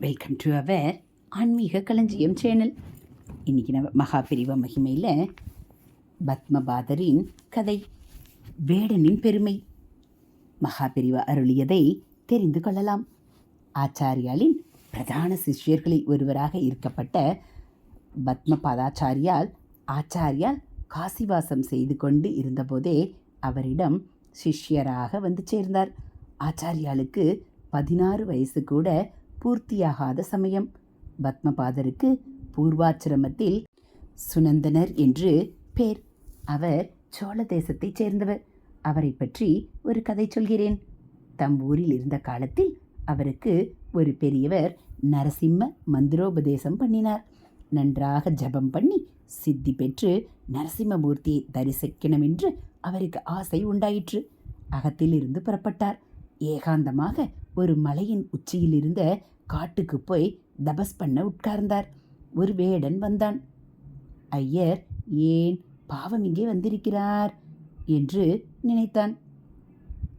Welcome to our ஆன்மீக களஞ்சியம் channel இன்றைக்கி நம்ம மகாபிரிவ மகிமையில் பத்மபாதரின் கதை வேடனின் பெருமை. மகாபிரிவ அருளியதை தெரிந்து கொள்ளலாம். ஆச்சாரியாலின் பிரதான சிஷ்யர்களில் ஒருவராக இருக்கப்பட்ட பத்மபாதாச்சாரியால் ஆச்சாரியால் காசிவாசம் செய்து கொண்டு இருந்தபோதே அவரிடம் சிஷ்யராக வந்து சேர்ந்தார். ஆச்சாரியாளுக்கு பதினாறு வயசு கூட பூர்த்தியாகாத சமயம். பத்மபாதருக்கு பூர்வாச்சிரமத்தில் சுனந்தனர் என்று பேர். அவர் சோழ தேசத்தைச் சேர்ந்தவர். அவரை பற்றி ஒரு கதை சொல்கிறேன். தம் ஊரில் இருந்த காலத்தில் அவருக்கு ஒரு பெரியவர் நரசிம்ம மந்திரோபதேசம் பண்ணினார். நன்றாக ஜபம் பண்ணி சித்தி பெற்று நரசிம்மமூர்த்தியை தரிசிக்கணும் என்று அவருக்கு ஆசை உண்டாயிற்று. அகத்திலிருந்து புறப்பட்டார். ஏகாந்தமாக ஒரு மலையின் உச்சியில் இருந்த காட்டுக்கு போய் தபஸ் பண்ண உட்கார்ந்தார். ஒரு வேடன் வந்தான். ஐயர் ஏன் பாவம் இங்கே வந்திருக்கிறார்? என்று நினைத்தான்.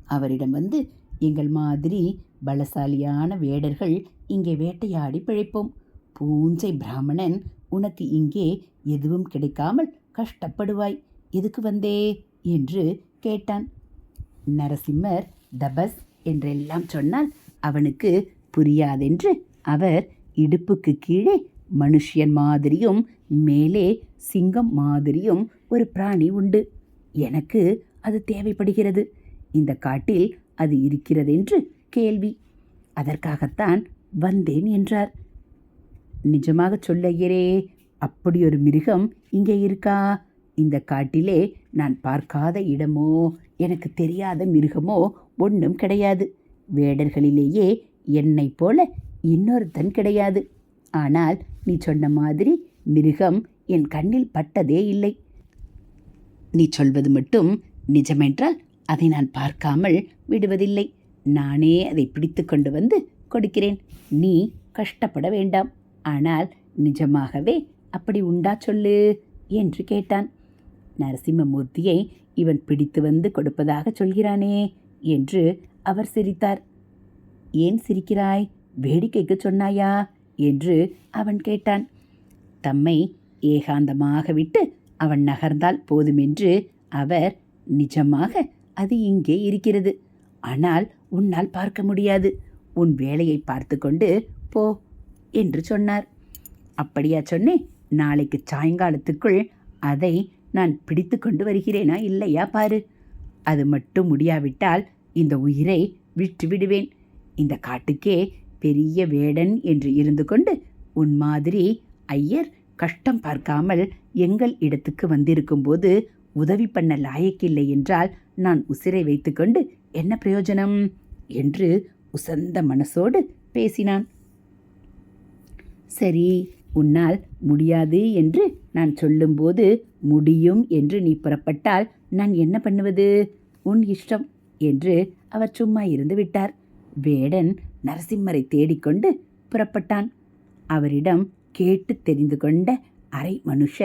அவரிடம் வந்து எங்கள் மாதிரி பலசாலியான வேடர்கள் இங்கே வேட்டையாடி பிழைப்போம். பூஞ்சை பிராமணன் உனக்கு இங்கே எதுவும் கிடைக்காமல் கஷ்டப்படுவாய். எதுக்கு வந்தே? என்று கேட்டான். நரசிம்மர் தபஸ் என்றெல்லாம் சொன்னால் அவனுக்கு புரியாதென்று அவர் இடுப்புக்கு கீழே மனுஷியன் மாதிரியும் மேலே சிங்கம் மாதிரியும் ஒரு பிராணி உண்டு. எனக்கு அது தேவைப்படுகிறது. இந்த காட்டில் அது இருக்கிறதென்று கேள்வி. அதற்காகத்தான் வந்தேன் என்றார். நிஜமாக சொல்லையரே அப்படி ஒரு மிருகம் இங்கே இருக்கா? இந்த காட்டிலே நான் பார்க்காத இடமோ எனக்கு தெரியாத மிருகமோ ஒன்றும் கிடையாது. வேடர்களிலேயே என்னைப் போல இன்னொருத்தன் கிடையாது. ஆனால் நீ சொன்ன மாதிரி மிருகம் என் கண்ணில் பட்டதே இல்லை. நீ சொல்வது மட்டும் நிஜமென்றால் அதை நான் பார்க்காமல் விடுவதில்லை. நானே அதை பிடித்து கொண்டு வந்து கொடுக்கிறேன். நீ கஷ்டப்பட வேண்டாம். ஆனால் நிஜமாகவே அப்படி உண்டா சொல்லு? என்று கேட்டான். நரசிம்மமூர்த்தியை இவன் பிடித்து வந்து கொடுப்பதாக சொல்கிறானே என்று அவர் சிரித்தார். ஏன் சிரிக்கிறாய்? வேடிக்கைக்கு சொன்னாயா? என்று அவன் கேட்டான். தம்மை ஏகாந்தமாக விட்டு அவன் நகர்ந்தால் போதுமென்று அவர் நிஜமாக அது இங்கே இருக்கிறது. ஆனால் உன்னால் பார்க்க முடியாது. உன் வேலையை பார்த்து கொண்டு போ என்று சொன்னார். அப்படியா சொன்னேன். நாளைக்கு சாயங்காலத்துக்குள் அதை நான் பிடித்து கொண்டு வருகிறேனா இல்லையா பாரு. அது மட்டும் முடியாவிட்டால் இந்த உயிரை விட்டு விடுவேன். இந்த காட்டுக்கே பெரிய வேடன் என்று இருந்து கொண்டு உன் மாதிரி ஐயர் கஷ்டம் பார்க்காமல் எங்கள் இடத்துக்கு வந்திருக்கும்போது உதவி பண்ண லாயக்கில்லை என்றால் நான் உசிரை வைத்துக்கொண்டு என்ன பிரயோஜனம்? என்று உசந்த மனசோடு பேசினான். சரி உன்னால் முடியாது என்று நான் சொல்லும்போது முடியும் என்று நீ புறப்பட்டால் நான் என்ன பண்ணுவது? உன் இஷ்டம் என்று அவர் சும்மா இருந்து விட்டார். வேடன் நரசிம்மரை தேடிக்கொண்டு புறப்பட்டான். அவரிடம் கேட்டு தெரிந்து கொண்ட அரை மனுஷ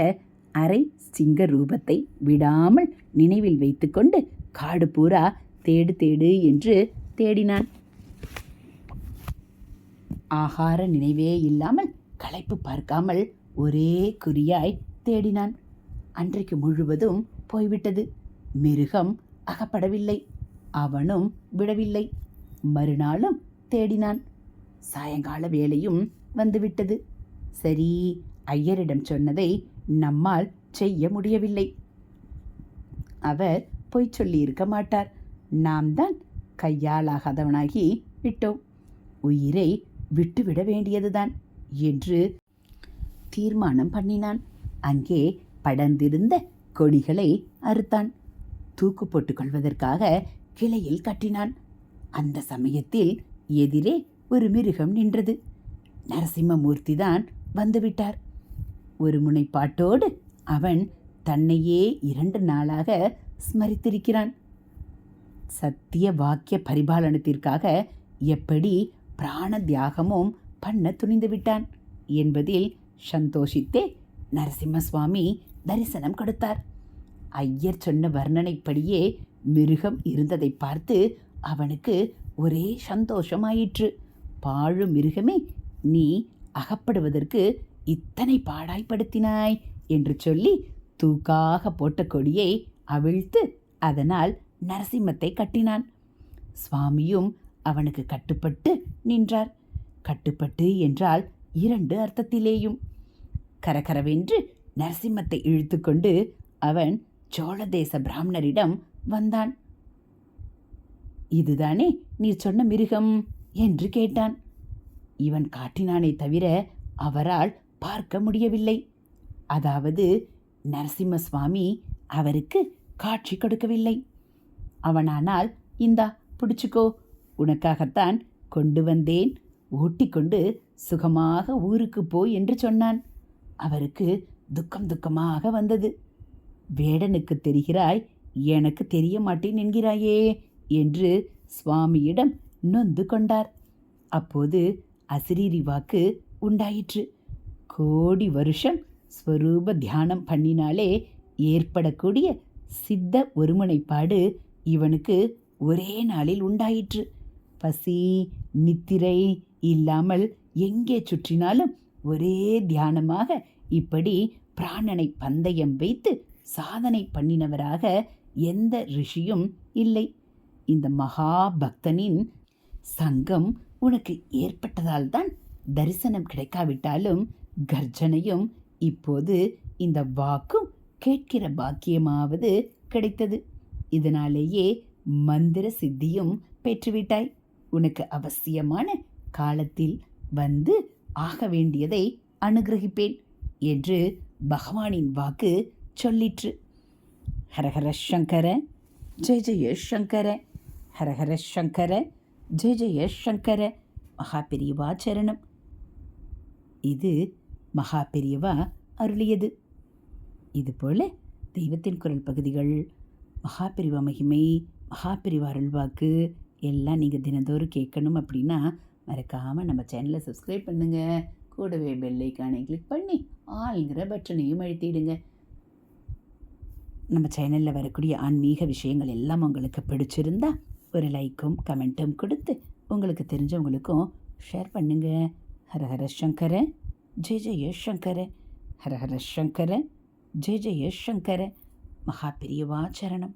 அரை சிங்க ரூபத்தை விடாமல் நினைவில் வைத்துக்கொண்டு காடு பூரா தேடு தேடு என்று தேடினான். ஆகார நினைவே இல்லாமல் களைப்பு பார்க்காமல் ஒரே குறியாய் தேடினான். அன்றைக்கு முழுவதும் போய்விட்டது. மிருகம் அகப்படவில்லை. அவனும் விடவில்லை. மறுநாளும் தேடினான். சாயங்கால வேலையும் வந்துவிட்டது. சரி ஐயரிடம் சொன்னதை நம்மால் செய்ய முடியவில்லை. அவர் பொய் சொல்லியிருக்க மாட்டார். நாம் தான் கையாலாகாதவனாகி விட்டோம். உயிரை விட்டுவிட வேண்டியதுதான். என்று தீர்மானம் பண்ணினான். அங்கே படர்ந்திருந்த கொடிகளை அறுத்தான். தூக்கு போட்டுக் கொள்வதற்காக கிளையில் கட்டினான். அந்த சமயத்தில் எதிரே ஒரு மிருகம் நின்றது. நரசிம்மமூர்த்தி தான் வந்துவிட்டார். ஒரு முனைப்பாட்டோடு அவன் தன்னையே இரண்டு நாளாக ஸ்மரித்திருக்கிறான். சத்திய வாக்கிய பரிபாலனத்திற்காக எப்படி பிராண தியாகமும் பண்ண துணிந்து விட்டான். என்பதில் சந்தோஷித்தே நரசிம்ம சுவாமி தரிசனம் கொடுத்தார். ஐயர் சொன்ன வர்ணனைப்படியே மிருகம் இருந்ததை பார்த்து அவனுக்கு ஒரே சந்தோஷமாயிற்று. பாழு மிருகமே நீ அகப்படுவதற்கு இத்தனை பாடாய்ப்படுத்தினாய் என்று சொல்லி தூக்காக போட்ட கொடியை அவிழ்த்து அதனால் நரசிம்மத்தை கட்டினான். சுவாமியும் அவனுக்கு கட்டுப்பட்டு நின்றார். கட்டுப்பட்டு என்றால் இரண்டு அர்த்தத்திலேயும். கரகரவென்று நரசிம்மத்தை இழுத்துக்கொண்டு அவன் சோழதேச பிராமணரிடம் வந்தான். இதுதானே நீ சொன்ன மிருகம்? என்று கேட்டான். இவன் காட்டினானே தவிர அவரால் பார்க்க முடியவில்லை. அதாவது நரசிம்ம சுவாமி அவருக்கு காட்சி கொடுக்கவில்லை. அவனானால் இந்தா பிடிச்சுக்கோ. உனக்காகத்தான் கொண்டு வந்தேன் ஓட்டிக்கொண்டு சுகமாக ஊருக்கு போய் என்று சொன்னான். அவருக்கு துக்கம் துக்கமாக வந்தது. வேடனுக்கு தெரிகிறாய் எனக்கு தெரிய மாட்டேன் என்கிறாயே என்று சுவாமியிடம் நொந்து கொண்டார். அப்போது அசிரீரி வாக்கு உண்டாயிற்று. கோடி வருஷம் ஸ்வரூப தியானம் பண்ணினாலே ஏற்படக்கூடிய சித்த ஒருமுனைப்பாடு இவனுக்கு ஒரே நாளில் உண்டாயிற்று. பசி நித்திரை இல்லாமல் எங்கே சுற்றினாலும் ஒரே தியானமாக இப்படி பிராணனை பந்தயம் வைத்து சாதனை பண்ணினவராக எந்த ரிஷியும் இல்லை. இந்த மகா பக்தனின் சங்கம் உனக்கு ஏற்பட்டதால் தான் தரிசனம் கிடைக்காவிட்டாலும் கர்ஜனையும் இப்போது இந்த வாக்கும் கேட்கிற பாக்கியமாவது கிடைத்தது. இதனாலேயே மந்திர சித்தியும் பெற்றுவிட்டாய். உனக்கு அவசியமான காலத்தில் வந்து ஆக வேண்டியதை அனுகிரகிப்பேன் என்று பகவானின் வாக்கு சொல்லிற்று. ஹரஹர சங்கர ஜெய ஜெய சங்கர ஹரஹர சங்கர ஜெய ஜெய சங்கர மகா பெரியவா சரணம். இது மகா பெரியவா அருளியது இதுபோல தெய்வத்தின் குரல் பகுதிகள் மகா மகிமை மகா அருள்வாக்கு எல்லாம் நீங்கள் தினந்தோறும் கேட்கணும் அப்படின்னா மறக்காமல் நம்ம சேனலை சப்ஸ்கிரைப் பண்ணுங்கள் கூடவே பெல்லைக்கானை கிளிக் பண்ணி ஆளுங்கிற பட்டனையும் அழுத்திடுங்க. நம்ம சேனலில் வரக்கூடிய ஆன்மீக விஷயங்கள் எல்லாம் உங்களுக்கு பிடிச்சிருந்தா ஒரு லைக்கும் கமெண்ட்டும் கொடுத்து உங்களுக்கு தெரிஞ்சவங்களுக்கும் ஷேர் பண்ணுங்க. ஹரஹர சங்கர ஜெய ஜெய சங்கர ஹரஹர சங்கர ஜெய ஜெய சங்கர மகா பெரியவா சரணம்.